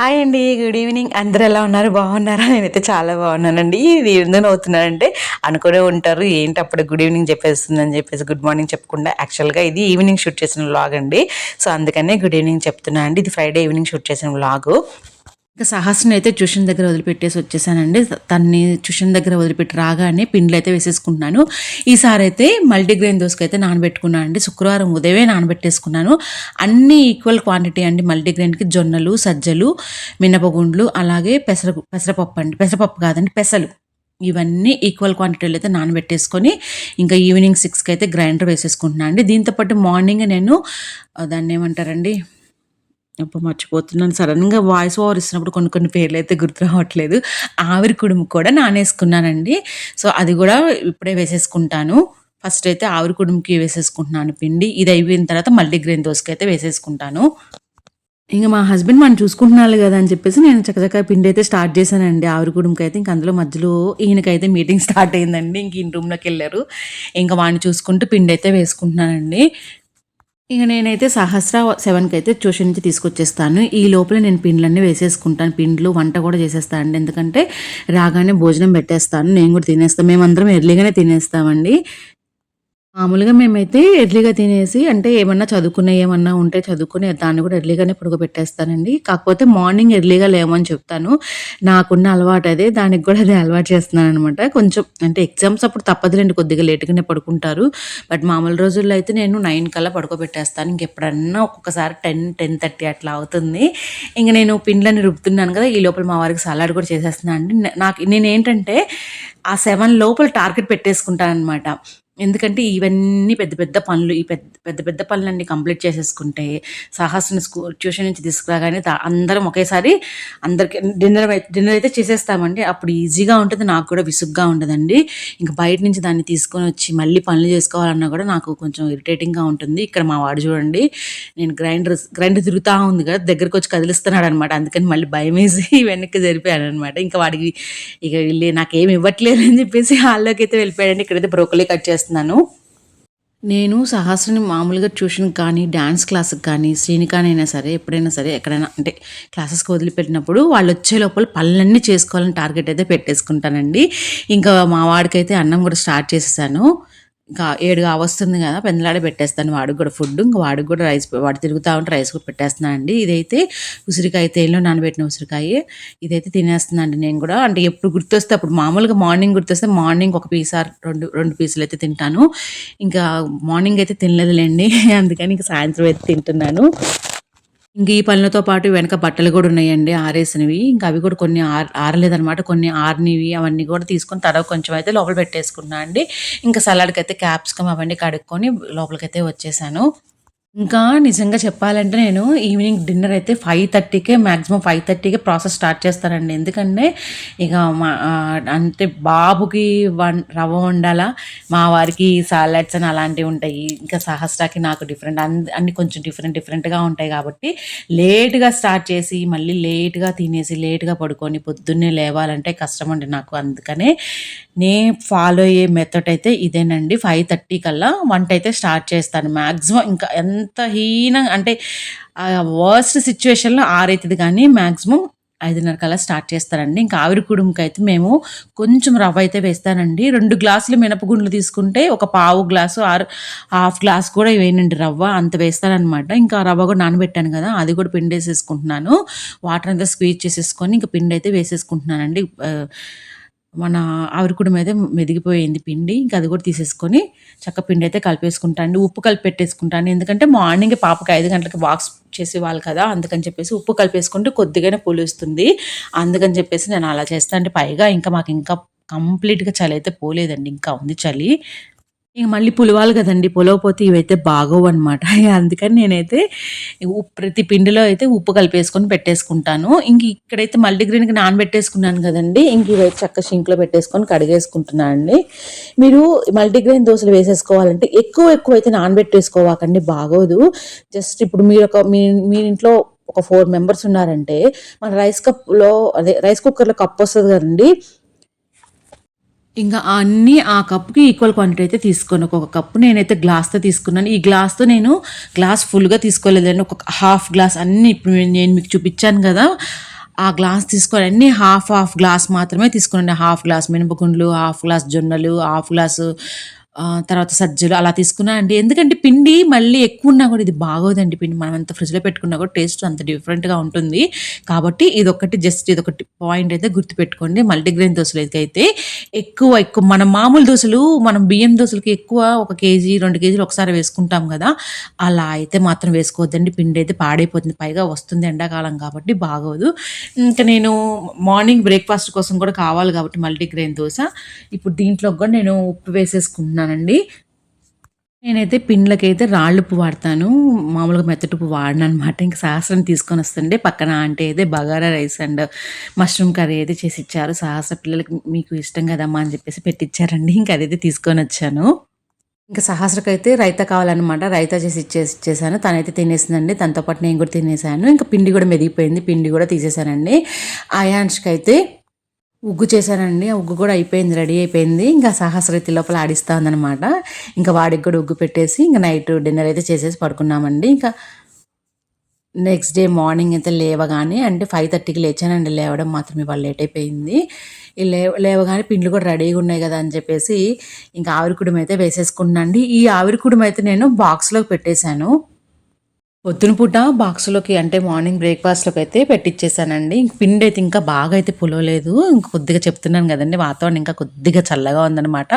Hi అండి good evening అందరు ఎలా ఉన్నారు? బాగున్నారా? నేనైతే చాలా బాగున్నానండి. ఇది ఎందుకు అవుతున్నానంటే అనుకునే ఉంటారు ఏంటి అప్పుడు గుడ్ ఈవినింగ్ చెప్పేస్తుందని చెప్పేసి గుడ్ మార్నింగ్ చెప్పకుండా యాక్చువల్గా ఇది ఈవినింగ్ షూట్ చేసిన వ్లాగ్ అండి. సో అందుకనే గుడ్ ఈవినింగ్ చెప్తున్నా అండి. ఇది ఫ్రైడే ఈవినింగ్ షూట్ చేసిన వ్లాగు ఇంకా సహస్రని అయితే ట్యూషన్ దగ్గర వదిలిపెట్టేసి వచ్చేసానండి. తన్ని ట్యూషన్ దగ్గర వదిలిపెట్టి రాగానే పిండ్లు అయితే వేసేసుకుంటున్నాను. ఈసారి అయితే మల్టీగ్రెయిన్ దోసకి అయితే నానబెట్టుకున్నాను అండి. శుక్రవారం ఉదయమే నానబెట్టేసుకున్నాను. అన్ని ఈక్వల్ క్వాంటిటీ అండి మల్టీగ్రెయిన్కి జొన్నలు సజ్జలు మినపగుండ్లు అలాగే పెసర పెసరపప్పు అండి. పెసరపప్పు కాదండి పెసలు. ఇవన్నీ ఈక్వల్ క్వాంటిటీలో అయితే నానబెట్టేసుకొని ఇంకా ఈవినింగ్ సిక్స్కి అయితే గ్రైండర్ వేసేసుకుంటున్నాను అండి. దీంతోపాటు మార్నింగ్ నేను దాన్ని ఏమంటారండి? అప్పుడు మర్చిపోతున్నాను. సడన్గా వాయిస్ ఓవర్ ఇస్తున్నప్పుడు కొన్ని కొన్ని పేర్లు అయితే గుర్తు రావట్లేదు. ఆవిరి కుడుము కూడా నానేసుకున్నానండి. సో అది కూడా ఇప్పుడే వేసేసుకుంటాను. ఫస్ట్ అయితే ఆవిరి కుడుముకి వేసేసుకుంటున్నాను పిండి. ఇది అయిపోయిన తర్వాత మల్టీగ్రెయిన్ దోసకి అయితే వేసేసుకుంటాను. ఇంకా మా హస్బెండ్ మనం చూసుకుంటున్నాను కదా అని చెప్పేసి నేను చక్కచక్క పిండి అయితే స్టార్ట్ చేశానండి. ఆవిరి కుడుముకి అయితే ఇంక అందులో మధ్యలో ఈయనకైతే మీటింగ్ స్టార్ట్ అయిందండి. ఇంక ఈయన రూమ్లోకి వెళ్ళారు. ఇంకా వాడిని చూసుకుంటూ పిండి అయితే వేసుకుంటున్నానండి. ఇక నేనైతే సహస్ర సెవెన్కి అయితే ట్యూషన్ నుంచి తీసుకొచ్చేస్తాను. ఈ లోపల నేను పిండ్లన్నీ వేసేసుకుంటాను. పిండ్లు వంట కూడా చేసేస్తాను అండి ఎందుకంటే రాగానే భోజనం పెట్టేస్తాను. నేను కూడా తినేస్తాను మేమందరం ఎర్లీగానే తినేస్తామండి. మామూలుగా మేమైతే ఎర్లీగా తినేసి అంటే ఏమన్నా చదువుకునే ఏమన్నా ఉంటే చదువుకునే దాన్ని కూడా ఎర్లీగానే పడుకోబెట్టేస్తానండి కాకపోతే మార్నింగ్ ఎర్లీగా లేమని చెప్తాను. నాకున్న అలవాటు అదే దానికి కూడా అదే అలవాటు చేస్తున్నాను అనమాట కొంచెం అంటే ఎగ్జామ్స్ అప్పుడు తప్పదులేండి కొద్దిగా లేట్గానే పడుకుంటారు. బట్ మామూలు రోజుల్లో అయితే నేను నైన్ కల్లా పడుకోబెట్టేస్తాను. ఇంకెప్పుడన్నా ఒక్కొక్కసారి టెన్ టెన్ థర్టీ అట్లా అవుతుంది. ఇంక నేను పిండ్లని రుబ్బుతున్నాను కదా ఈ లోపల మా వారికి సలాడ్ కూడా చేసేస్తున్నాను అండి. నాకు నేను ఏంటంటే ఆ సెవెన్ లోపల టార్గెట్ పెట్టేసుకుంటాను అనమాట ఎందుకంటే ఇవన్నీ పెద్ద పెద్ద పనులు ఈ పెద్ద పెద్ద పెద్ద పనులన్నీ కంప్లీట్ చేసేసుకుంటే సాహస్ని స్కూల్ ట్యూషన్ నుంచి తీసుకురాగానే అందరం ఒకేసారి అందరికి డిన్నర్ డిన్నర్ అయితే చేసేస్తామండి. అప్పుడు ఈజీగా ఉంటుంది నాకు కూడా విసుగ్గా ఉండదండి. ఇంకా బయట నుంచి దాన్ని తీసుకొని వచ్చి మళ్ళీ పనులు చేసుకోవాలన్నా కూడా నాకు కొంచెం ఇరిటేటింగ్గా ఉంటుంది. ఇక్కడ మా వాడు చూడండి నేను గ్రైండర్ గ్రైండర్ తిరుగుతూ ఉంది కదా దగ్గరకు వచ్చి కదిలిస్తున్నాడు అనమాట అందుకని మళ్ళీ భయం వేసి వెనక్కి జరిపాను అనమాట ఇంకా వాడికి ఇక వెళ్ళి నాకేమి ఇవ్వట్లేదు అని చెప్పేసి హాల్లోకి అయితే వెళ్ళిపోయాడండి. ఇక్కడైతే బ్రోకలీ కట్ చేస్తాను చేస్తున్నాను? నేను సహస్రని మామూలుగా ట్యూషన్ కానీ డ్యాన్స్ క్లాస్కి కానీ శ్రీనికానైనా సరే ఎప్పుడైనా సరే ఎక్కడైనా అంటే క్లాసెస్కి వదిలిపెట్టినప్పుడు వాళ్ళు వచ్చే లోపల పనులన్నీ చేసుకోవాలని టార్గెట్ అయితే పెట్టేసుకుంటానండి. ఇంకా మా వాడికైతే అన్నం కూడా స్టార్ట్ చేసేసాను. ఇంకా ఏడుగా వస్తుంది కదా పెందలాడే పెట్టేస్తాను. వాడికి కూడా ఫుడ్ ఇంకా వాడికి కూడా రైస్ వాడు తిరుగుతూ ఉంటే రైస్ కూడా పెట్టేస్తున్నాను అండి. ఇదైతే ఉసిరికాయ తేలిలో నానబెట్టిన ఉసిరికాయ. ఇదైతే తినేస్తున్నాను నేను కూడా. అంటే ఎప్పుడు గుర్తొస్తే అప్పుడు మామూలుగా మార్నింగ్ గుర్తొస్తే మార్నింగ్ ఒక పీస్ ఆర్ రెండు రెండు పీసులు అయితే తింటాను. ఇంకా మార్నింగ్ అయితే తినలేదులేండి. అందుకని ఇంకా సాయంత్రం అయితే తింటున్నాను. ఇంక ఈ పనులతో పాటు వెనక బట్టలు కూడా ఉన్నాయండి ఆరేసినవి. ఇంకా అవి కూడా కొన్ని ఆర ఆరలేదనమాట కొన్ని ఆరినవి అవన్నీ కూడా తీసుకొని తర్వాత కొంచెం అయితే లోపల పెట్టేసుకున్నా అండి. ఇంకా సలాడ్కి అయితే క్యాప్సికమ్ అవన్నీ కడుక్కొని లోపలికైతే వచ్చేసాను. ఇంకా నిజంగా చెప్పాలంటే నేను ఈవినింగ్ డిన్నర్ అయితే ఫైవ్ థర్టీకే మ్యాక్సిమం ఫైవ్ థర్టీకే ప్రాసెస్ స్టార్ట్ చేస్తానండి. ఎందుకంటే ఇక మా అంటే బాబుకి వన్ రవ్వ వండాలా మా వారికి సాలడ్స్ అని అలాంటివి ఉంటాయి. ఇంకా సహస్రాకి నాకు డిఫరెంట్ అన్ని కొంచెం డిఫరెంట్ డిఫరెంట్గా ఉంటాయి కాబట్టి లేట్గా స్టార్ట్ చేసి మళ్ళీ లేట్గా తినేసి లేట్గా పడుకొని పొద్దున్నే లేవాలంటే కష్టం అండి నాకు అందుకనే. నే ఫాలో అయ్యే మెథడ్ అయితే ఇదేనండి. ఫైవ్ థర్టీ కల్లా వంట అయితే స్టార్ట్ చేస్తాను. మ్యాక్సిమం ఇంకా ఎంత హీనంగా అంటే వర్స్ట్ సిచ్యువేషన్లో ఆరైతుంది కానీ మ్యాక్సిమం ఐదున్నర కల్లా స్టార్ట్ చేస్తారండి. ఇంకా ఆవిరి కుడుముకి అయితే మేము కొంచెం రవ్వ అయితే వేస్తానండి. రెండు గ్లాసులు మినపగుండ్లు తీసుకుంటే ఒక పావు గ్లాసు ఆరు హాఫ్ గ్లాస్ కూడా వేయనండి రవ్వ. అంత వేస్తారనమాట ఇంకా రవ్వ కూడా నానబెట్టాను కదా అది కూడా పిండి వేసేసుకుంటున్నాను వాటర్ అంతా స్క్వీజ్ చేసేసుకొని ఇంకా పిండి అయితే వేసేసుకుంటున్నానండి మన ఆవిరికుడి మీద మెదిగిపోయింది పిండి ఇంకా అది కూడా తీసేసుకొని చక్క పిండి అయితే కలిపేసుకుంటాను ఉప్పు కలిపి పెట్టేసుకుంటాను ఎందుకంటే మార్నింగ్ పాపకి ఐదు గంటలకు వాక్స్ చేసేవాళ్ళు కదా అందుకని చెప్పేసి ఉప్పు కలిపేసుకుంటే కొద్దిగానే పులుస్తుంది అందుకని చెప్పేసి నేను అలా చేస్తాను అంటే పైగా ఇంకా మాకు ఇంకా కంప్లీట్గా చలి అయితే పోలేదండి. ఇంకా ఉంది చలి. ఇంక మళ్ళీ పులివాలి కదండి. పులవపోతే ఇవైతే బాగోవు అనమాట అందుకని నేనైతే ఉప్పు ప్రతి పిండిలో అయితే ఉప్పు కలిపేసుకొని పెట్టేసుకుంటాను. ఇంక ఇక్కడైతే మల్టీగ్రెయిన్కి నానబెట్టేసుకున్నాను కదండి. ఇంక ఇవైతే చక్క షింక్లో పెట్టేసుకొని కడిగేసుకుంటున్నాను అండి. మీరు మల్టీగ్రెయిన్ దోశలు వేసేసుకోవాలంటే ఎక్కువ ఎక్కువ అయితే నానబెట్టేసుకోవాకండి. బాగోదు. జస్ట్ ఇప్పుడు మీరు ఒక మీ మీ ఇంట్లో ఒక ఫోర్ మెంబర్స్ ఉన్నారంటే మన రైస్ కప్లో అదే రైస్ కుక్కర్లో కప్ వస్తుంది కదండి. ఇంకా అన్నీ ఆ కప్కి ఈక్వల్ క్వాంటిటీ అయితే తీసుకోను. ఒక కప్పు నేనైతే గ్లాస్తో తీసుకున్నాను. ఈ గ్లాస్తో నేను గ్లాస్ ఫుల్గా తీసుకోలేదండి. ఒక హాఫ్ గ్లాస్ అన్నీ ఇప్పుడు నేను మీకు చూపించాను కదా. ఆ గ్లాస్ తీసుకొని అన్ని హాఫ్ హాఫ్ గ్లాస్ మాత్రమే తీసుకోండి హాఫ్ గ్లాస్ మినపగుండ్లు హాఫ్ గ్లాస్ జొన్నలు హాఫ్ గ్లాసు తర్వాత సజ్జలు అలా తీసుకున్నా అండి. ఎందుకంటే పిండి మళ్ళీ ఎక్కువ ఉన్నా కూడా ఇది బాగోదండి పిండి. మనం అంత ఫ్రిడ్జ్లో పెట్టుకున్నా కూడా టేస్ట్ అంత డిఫరెంట్గా ఉంటుంది. కాబట్టి ఇది ఒకటి జస్ట్ ఇది ఒకటి పాయింట్ అయితే గుర్తుపెట్టుకోండి. మల్టీగ్రెయిన్ దోశలు అయితే ఎక్కువ ఎక్కువ మనం మామూలు దోశలు మనం బియ్యం దోశలకి ఎక్కువ ఒక కేజీ రెండు కేజీలు ఒకసారి వేసుకుంటాం కదా. అలా అయితే మాత్రం వేసుకోవద్దండి. పిండి అయితే పాడైపోతుంది. పైగా వస్తుంది ఎండాకాలం కాబట్టి బాగోదు. ఇంకా నేను మార్నింగ్ బ్రేక్ఫాస్ట్ కోసం కూడా కావాలి కాబట్టి మల్టీగ్రెయిన్ దోశ. ఇప్పుడు దీంట్లో కూడా నేను ఉప్పు వేసేసుకుంటున్నానండి నేనైతే పిండ్లకైతే రాళ్ళు ఉప్పు వాడతాను. మామూలుగా మెత్తటి ఉప్పు వాడను అనమాట ఇంకా సహస్రం తీసుకొని వస్తుండే. పక్కన అంటే అయితే bagara rice and mushroom curry అయితే చేసి ఇచ్చారు. సహస్ర పిల్లలకి మీకు ఇష్టం కదమ్మా అని చెప్పేసి పెట్టించారండి ఇంకా అదైతే తీసుకొని వచ్చాను. ఇంకా సహస్రకైతే రైతా కావాలన్నమాట రైతా చేసి ఇచ్చేసి ఇచ్చేసాను. తనైతే తినేసిందండి. తనతో పాటు నేను కూడా తినేసాను. ఇంకా పిండి కూడా మెదిగిపోయింది. పిండి కూడా తీసేసానండి. ఆయాంష్కి అయితే ఉగ్గు చేశానండి. ఆ ఉగ్గు కూడా అయిపోయింది రెడీ అయిపోయింది. ఇంకా సహస్రతి లోపల ఆడిస్తా ఉందనమాట ఇంకా వాడికి కూడా ఉగ్గు పెట్టేసి ఇంకా నైట్ డిన్నర్ అయితే చేసేసి పడుకున్నామండి. ఇంకా నెక్స్ట్ డే మార్నింగ్ అయితే లేవగానే అంటే ఫైవ్ థర్టీకి లేచానండి. లేవడం మాత్రం ఇవాళ లేట్ అయిపోయింది. లేవ లేవగానే పిండ్లు కూడా రెడీగా ఉన్నాయి కదా అని చెప్పేసి ఇంకా ఆవిరికుడం అయితే వేసేసుకున్నాను అండి ఈ ఆవిరికుడం అయితే నేను బాక్స్లోకి పెట్టేశాను. పొద్దున పూట బాక్స్లోకి అంటే మార్నింగ్ బ్రేక్ఫాస్ట్లోకి అయితే పెట్టించేసానండి ఇంక పిండి అయితే ఇంకా బాగా అయితే పులవలేదు. ఇంకా కొద్దిగా చెప్తున్నాను కదండి వాతావరణం ఇంకా కొద్దిగా చల్లగా ఉందన్నమాట.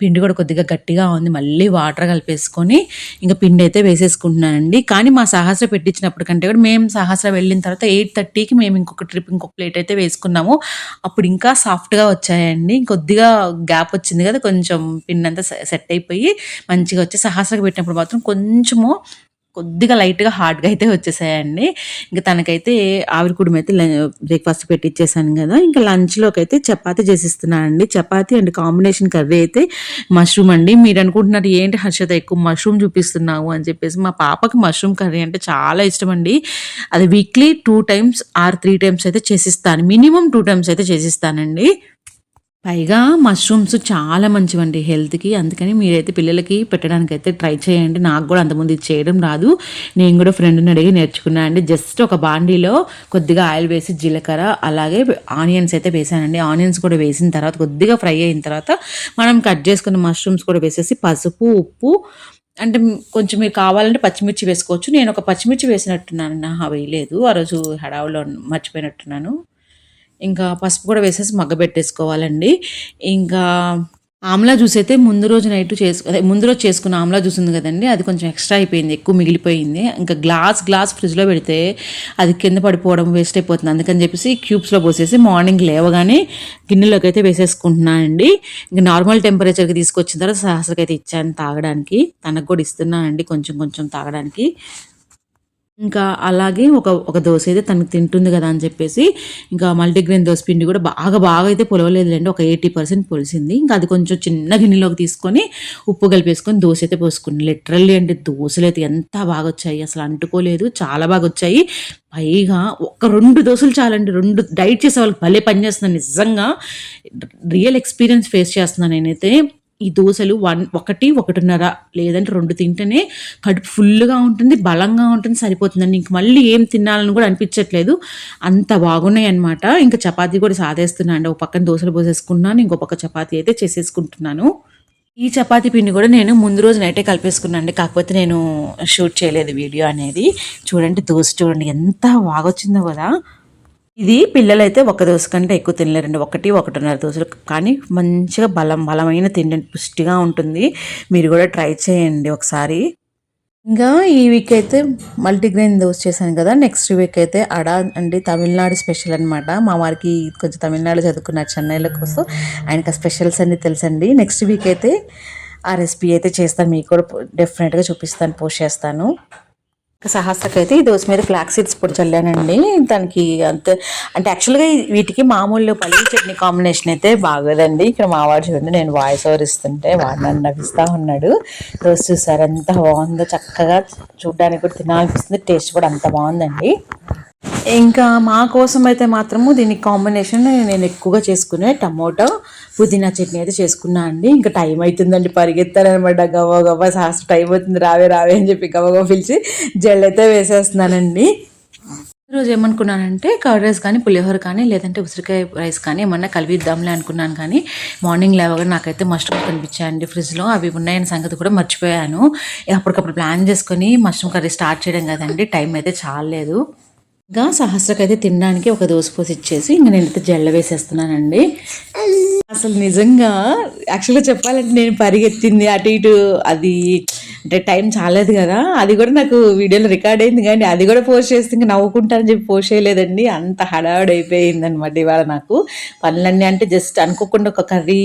పిండి కూడా కొద్దిగా గట్టిగా ఉంది. మళ్ళీ వాటర్ కలిపేసుకొని ఇంకా పిండి అయితే వేసేసుకుంటున్నానండి. కానీ మా సహస్ర పెట్టించినప్పుడు కంటే కూడా మేము సహస్ర వెళ్ళిన తర్వాత ఎయిట్ థర్టీకి మేము ఇంకొక ట్రిప్ ఇంకొక ప్లేట్ అయితే వేసుకున్నాము. అప్పుడు ఇంకా సాఫ్ట్గా వచ్చాయండి. కొద్దిగా గ్యాప్ వచ్చింది కదా కొంచెం పిండి అంతా సెట్ అయిపోయి మంచిగా వచ్చి సహస్రకు పెట్టినప్పుడు మాత్రం కొంచెము కొద్దిగా లైట్గా హార్డ్గా అయితే వచ్చేసాయండి. ఇంకా తనకైతే ఆవిరి కుడుము అయితే బ్రేక్ఫాస్ట్ పెట్టిచ్చేసాను కదా. ఇంకా లంచ్లోకి అయితే చపాతి చేసిస్తున్నాను అండి. చపాతి అండ్ కాంబినేషన్ కర్రీ అయితే మష్రూమ్ అండి. మీరు అనుకుంటున్నారు ఏంటి హర్షత ఎక్కువ మష్రూమ్ చూపిస్తున్నావు అని చెప్పేసి మా పాపకి మష్రూమ్ కర్రీ అంటే చాలా ఇష్టం అండి అది weekly two times or three times అయితే చేసిస్తాను. మినిమం టూ టైమ్స్ అయితే చేసిస్తానండి. పైగా మష్రూమ్స్ చాలా మంచివండి హెల్త్కి అందుకని మీరైతే పిల్లలకి పెట్టడానికి అయితే ట్రై చేయండి. నాకు కూడా అంతకుముందు ఇది చేయడం రాదు. నేను కూడా ఫ్రెండ్ని అడిగి నేర్చుకున్నాను అండి. జస్ట్ ఒక బాండీలో కొద్దిగా ఆయిల్ వేసి జీలకర్ర అలాగే ఆనియన్స్ అయితే వేసానండి. ఆనియన్స్ కూడా వేసిన తర్వాత కొద్దిగా ఫ్రై అయిన తర్వాత మనం కట్ చేసుకున్న మష్రూమ్స్ కూడా వేసేసి పసుపు ఉప్పు అంటే కొంచెం మీరు కావాలంటే పచ్చిమిర్చి వేసుకోవచ్చు. నేను ఒక పచ్చిమిర్చి వేసినట్టున్నాను. నా వేయలేదు. ఆ రోజు హడావులో మర్చిపోయినట్టున్నాను. ఇంకా పసుపు కూడా వేసేసి మగ్గబెట్టేసుకోవాలండి ఇంకా ఆమ్లా జ్యూస్ అయితే ముందు రోజు నైట్ చేసుకు అదే ముందు రోజు చేసుకున్న ఆమ్లా జ్యూస్ ఉంది కదండి అది కొంచెం ఎక్స్ట్రా అయిపోయింది ఎక్కువ మిగిలిపోయింది. ఇంకా గ్లాస్ గ్లాస్ ఫ్రిడ్జ్లో పెడితే అది కింద పడిపోవడం వేస్ట్ అయిపోతుంది. అందుకని చెప్పేసి క్యూబ్స్లో పోసేసి మార్నింగ్ లేవగానే గిన్నెలోకి అయితే వేసేసుకుంటున్నానండి ఇంకా నార్మల్ టెంపరేచర్కి తీసుకొచ్చిన తర్వాత సహస్రకైతే ఇచ్చాను తాగడానికి. తనకు కూడా ఇస్తున్నానండి కొంచెం కొంచెం తాగడానికి. ఇంకా అలాగే ఒక ఒక దోశ అయితే తనకు తింటుంది కదా అని చెప్పేసి ఇంకా మల్టీగ్రెయిన్ దోశ పిండి కూడా బాగా బాగా అయితే పొలవలేదులేండి. ఒక ఎయిటీ పర్సెంట్ పొలిసింది. ఇంకా అది కొంచెం చిన్న గిన్నెలోకి తీసుకొని ఉప్పు కలిపేసుకొని దోశ అయితే పోసుకుని లిటరల్లీ అంటే దోశలు అయితే ఎంత బాగా వచ్చాయి అసలు అంటుకోలేదు. చాలా బాగా వచ్చాయి పైగా ఒక రెండు దోశలు చాలండి. రెండు డైట్ చేసే వాళ్ళకి భలే పనిచేస్తున్నాను నిజంగా రియల్ ఎక్స్పీరియన్స్ ఫేస్ చేస్తున్నాను నేనైతే. ఈ దోశలు వన్ ఒకటి ఒకటిన్నర లేదంటే రెండు తింటేనే కడుపు ఫుల్గా ఉంటుంది బలంగా ఉంటుంది సరిపోతుందండి. ఇంక మళ్ళీ ఏం తినాలని కూడా అనిపించట్లేదు. అంత బాగున్నాయి అనమాట ఇంకా చపాతీ కూడా సాధేస్తున్నాను అండి. ఒక పక్కన దోశలు పోసేసుకున్నాను ఇంకో పక్క చపాతీ అయితే చేసేసుకుంటున్నాను. ఈ చపాతీ పిండి కూడా నేను ముందు రోజు నైటే కలిపేసుకున్నాను అండి. కాకపోతే నేను షూట్ చేయలేదు వీడియో అనేది. చూడండి దోశ చూడండి ఎంత బాగా వచ్చిందో కదా. ఇది పిల్లలైతే ఒక దోశ కంటే ఎక్కువ తినలేరండి. ఒకటి ఒకటిన్నర దోశలు. కానీ మంచిగా బలం బలమైన తిండి పుష్టిగా ఉంటుంది. మీరు కూడా ట్రై చేయండి ఒకసారి. ఇంకా ఈ వీక్ అయితే మల్టీగ్రెయిన్ దోశ చేశాను కదా. నెక్స్ట్ వీక్ అయితే అడ అండి తమిళనాడు స్పెషల్ అనమాట మా వారికి కొంచెం తమిళనాడు చదువుకున్నారు చెన్నైలో కోసం. ఆయనకి ఆ స్పెషల్స్ అన్ని తెలుసండి. నెక్స్ట్ వీక్ అయితే ఆ రెసిపీ అయితే చేస్తాను. మీకు కూడా డెఫినెట్గా చూపిస్తాను పోస్ట్ చేస్తాను. సహస్రకి అయితే ఈ దోశ మీద ఫ్లాక్ సీడ్స్ పొడి చల్లానండి. దానికి అంత అంటే యాక్చువల్గా వీటికి మామూలు పల్లి చట్నీ కాంబినేషన్ అయితే బాగోదండి. ఇక్కడ మావాడు చూడండి నేను వాయిస్ ఓవర్ ఇస్తుంటే వాడు నన్ను నవ్విస్తూ ఉన్నాడు. దోశ చూసారు ఎంత బాగుందో చక్కగా చూడడానికి కూడా తినాలనిపిస్తుంది టేస్ట్ కూడా అంత బాగుందండి. ఇంకా మా కోసం అయితే మాత్రము దీనికి కాంబినేషన్ నేను ఎక్కువగా చేసుకునే టమోటో పుదీనా చట్నీ అయితే చేసుకున్నా అండి. ఇంకా టైం అవుతుందండి పరిగెత్తారనమాట గవ్వ గవ్వ సాస్ టైం అవుతుంది. రావే రావే అని చెప్పి గవ్వ గవ్వ పిలిచి జెల్ అయితే వేసేస్తున్నానండి. రోజు ఏమనుకున్నానంటే కర్డ్ రైస్ కానీ పులిహోర కానీ లేదంటే ఉసిరికాయ రైస్ కానీ ఏమన్నా కలిపిద్దాంలే అనుకున్నాను కానీ మార్నింగ్ లేవగా నాకైతే మష్రూమ్స్ కనిపించాయండి ఫ్రిడ్జ్లో అవి ఉన్నాయని సంగతి కూడా మర్చిపోయాను. అప్పటికప్పుడు ప్లాన్ చేసుకొని మష్రూమ్ కర్రీ స్టార్ట్ చేయడం కదండి టైం అయితే చాలేదు ఇంకా సహస్రకైతే తినడానికి ఒక దోశ పోసి ఇచ్చేసి ఇంకా నేనైతే జల్ల వేసేస్తున్నానండి. అసలు నిజంగా యాక్చువల్గా చెప్పాలంటే నేను పరిగెత్తింది అటు ఇటు అది అంటే టైం చాలేదు కదా. అది కూడా నాకు వీడియోలో రికార్డ్ అయింది కానీ అది కూడా పోస్ట్ చేస్తే ఇంకా నవ్వుకుంటానని చెప్పి పోస్ట్ చేయలేదండి. అంత హడావుడి అయిపోయింది అనమాట ఇవాళ నాకు. పనులన్నీ అంటే జస్ట్ అనుకోకుండా ఒక కర్రీ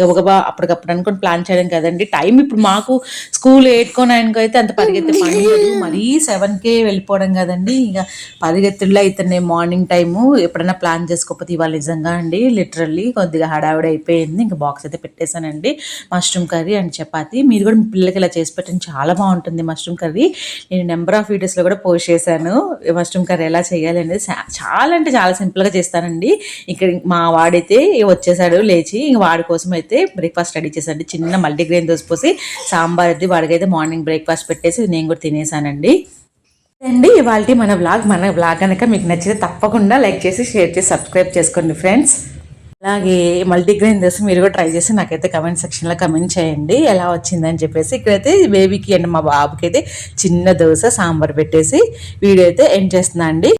గబగబా అప్పటికప్పుడు అనుకుని ప్లాన్ చేయడం కదండి. టైం ఇప్పుడు మాకు స్కూల్ ఎయిట్కో నైన్కో అయితే అంత పరిగెత్తే పని మరీ సెవెన్కే వెళ్ళిపోవడం కదండి. ఇక పరిగెత్తుల్లో అయితే మార్నింగ్ టైము. ఎప్పుడైనా ప్లాన్ చేసుకోకపోతే ఇవాళ నిజంగా అండి. లిటరల్లీ కొద్దిగా హడావుడి అయిపోయింది. ఇంకా బాక్స్ అయితే పెట్టేశానండి. Mushroom curry and chapati. మీరు కూడా మీ పిల్లలకి ఇలా చేసి పెట్టండి. చాలా బాగుంటుంది మష్రూమ్ కర్రీ. నేను నెంబర్ ఆఫ్ వీడియోస్లో కూడా పోస్ట్ చేశాను. మష్రూమ్ కర్రీ ఎలా చేయాలి అనేది చాలా అంటే చాలా సింపుల్గా చేస్తానండి. ఇక్కడ మా వాడైతే వచ్చేసాడు లేచి ఇంక వాడి కోసం అయితే బ్రేక్ఫాస్ట్ రెడీ చేశాడు. చిన్న మల్టీగ్రెయిన్ దోశ పోసి సాంబార్ అది వాడికైతే మార్నింగ్ బ్రేక్ఫాస్ట్ పెట్టేసి నేను కూడా తినేసానండి. అండి ఇవాళ మన బ్లాగ్ మన బ్లాగ్ కనుక మీకు నచ్చితే తప్పకుండా లైక్ చేసి షేర్ చేసి సబ్స్క్రైబ్ చేసుకోండి ఫ్రెండ్స్ అలాగే మల్టీగ్రెయిన్ దోశ మీరు కూడా ట్రై చేసి నాకైతే కమెంట్ సెక్షన్లో కమెంట్ చేయండి. ఎలా వచ్చిందని చెప్పేసి ఇక్కడైతే బేబీకి అండ్ మా బాబుకి అయితే చిన్న దోశ సాంబార్ పెట్టేసి వీడియో అయితే ఎండ్ చేస్తున్నా అండి